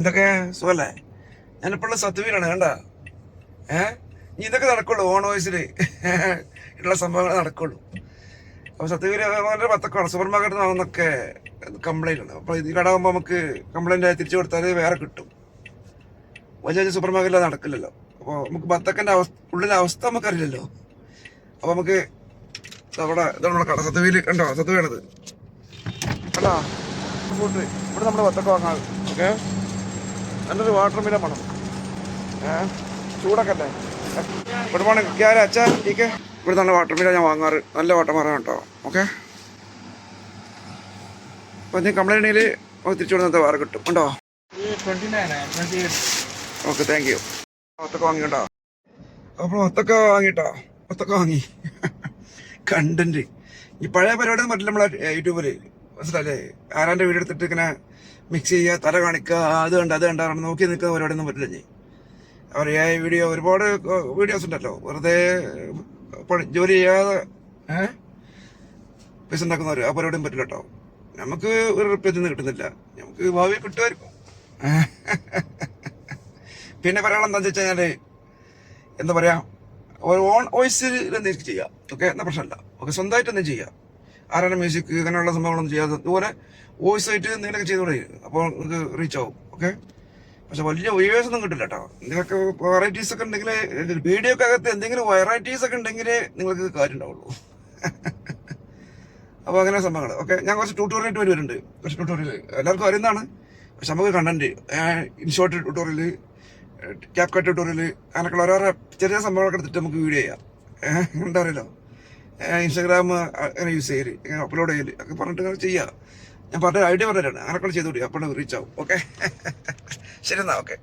എന്തൊക്കെ സുഖല്ലേ? ഞാനിപ്പോഴുള്ള സത്വീരാണ് കണ്ട? ഏ? ഇതൊക്കെ നടക്കുള്ളൂ ഓൺ വോയിസിൽ ഉള്ള സംഭവങ്ങൾ നടക്കുള്ളൂ. അപ്പൊ സത്യവീര പത്തക്കാണ് സൂപ്പർ മാർക്കറ്റിൽ നിന്നൊക്കെ കംപ്ലൈന്റ് ഉണ്ട്. അപ്പൊ ഇത് കടാകുമ്പോൾ നമുക്ക് കംപ്ലൈന്റ് തിരിച്ചു കൊടുത്താൽ വേറെ കിട്ടും. വലിയ വലിയ സൂപ്പർ മാർക്കറ്റിൽ നടക്കില്ലല്ലോ. അപ്പോൾ നമുക്ക് ബത്തക്കന്റെ അവസ്ഥ ഉള്ളിലെ അവസ്ഥ നമുക്കറിയില്ലല്ലോ. അപ്പൊ നമുക്ക് അവിടെ ഇതാണ് നമ്മുടെ കട. സത്യവീൽ കണ്ടോ? സത്യവീണത് കണ്ടോ? ഇവിടെ നമ്മുടെ ബത്തക്ക വാങ്ങാറ് ഓക്കെ? നല്ലൊരു വാട്ടർ മില വേണം. ചൂടൊക്കെ അല്ലേ? ഗുഡ് മോർണിംഗ് ക്യാര അച്ഛാ ഇവിടെ നല്ല വാട്ടർ മില ഞാൻ വാങ്ങാറ്. നല്ല വാട്ടർ മാറാൻ കേട്ടോ ഓക്കെ അപ്പം നീ കംപ്ലൈന്റ് ഉണ്ടെങ്കിൽ തിരിച്ചു കൊടുത്ത വേറെ കിട്ടും. ഉണ്ടോ? ഓക്കെ താങ്ക് യു ഒത്തൊക്കെ വാങ്ങിട്ടോ അപ്പോൾ ഒത്തൊക്കെ വാങ്ങിട്ടോ ഒത്തൊക്കെ വാങ്ങി. കണ്ടന്റ് ഈ പഴയ പരിപാടി പറ്റില്ല നമ്മളെ യൂട്യൂബിൽ മനസ്സിലല്ലേ ആരാന്റെ വീട് എടുത്തിട്ട് ഇങ്ങനെ മിക്സ് ചെയ്യുക തല കാണിക്കുക അത് കണ്ട അത് കണ്ട നോക്കി നിൽക്കുക പരിപാടിയൊന്നും പറ്റില്ല ചെയ്യും അവർ ഏ വീഡിയോ ഒരുപാട് വീഡിയോസ് ഉണ്ടല്ലോ. വെറുതെ ജോലി ചെയ്യാതെ പൈസ ഉണ്ടാക്കുന്നവർ ആ പരിപാടിയും പറ്റില്ല കേട്ടോ. നമുക്ക് ഒരു റുപ്യ കിട്ടുന്നില്ല. നമുക്ക് ഭാവി കിട്ടുമായിരിക്കും. പിന്നെ പറയാനുള്ള എന്താ വെച്ച് കഴിഞ്ഞാൽ എന്താ പറയാ ഓൺ വോയിസിൽ എന്തെങ്കിലും ചെയ്യാം ഓക്കെ? എന്നാ പ്രശ്നമില്ല. ഓക്കെ? സ്വന്തമായിട്ട് എന്തെങ്കിലും ചെയ്യാം ആരാണ് മ്യൂസിക് ഇങ്ങനെയുള്ള സംഭവങ്ങളൊന്നും ചെയ്യാതെ അതുപോലെ വോയിസ് ആയിട്ട് എന്തെങ്കിലുമൊക്കെ ചെയ്തോളി അപ്പോൾ നിങ്ങൾക്ക് റീച്ച് ആവും. ഓക്കെ പക്ഷെ വലിയ വ്യൂവേഴ്സ് ഒന്നും കിട്ടില്ല കേട്ടോ. നിങ്ങൾക്ക് വെറൈറ്റീസ് ഒക്കെ ഉണ്ടെങ്കിൽ വീഡിയോക്ക് അകത്ത് എന്തെങ്കിലും വെറൈറ്റീസ് ഒക്കെ ഉണ്ടെങ്കിൽ നിങ്ങൾക്ക് കാര്യം ഉണ്ടാവുള്ളൂ. അപ്പോൾ അങ്ങനെ സംഭവങ്ങൾ. ഓക്കെ ഞാൻ കുറച്ച് ട്യൂട്ടോറിയൽ വരുന്നുണ്ട് കുറച്ച് ട്യൂട്ടോറിയൽ എല്ലാവർക്കും അറിയുന്നതാണ് പക്ഷെ നമുക്ക് content in short tutorial cap tutorial അങ്ങനെയൊക്കെ ഓരോരോ ചെറിയ സംഭവങ്ങളൊക്കെ എടുത്തിട്ട് നമുക്ക് വീഡിയോ ചെയ്യാം. എന്താ അറിയില്ലോ. ഇൻസ്റ്റാഗ്രാം അങ്ങനെ യൂസ് ചെയ്യൽ അപ്ലോഡ് ചെയ്യൽ ഒക്കെ പറഞ്ഞിട്ട് അങ്ങനെ ചെയ്യാം. ഞാൻ പറഞ്ഞ ഐഡിയ പറഞ്ഞിട്ടാണ്. അങ്ങനെയൊക്കെ ചെയ്തുകൂടി അപ്പോൾ റീച്ച് ആവും. ഓക്കെ ശരി എന്നാ ഓക്കെ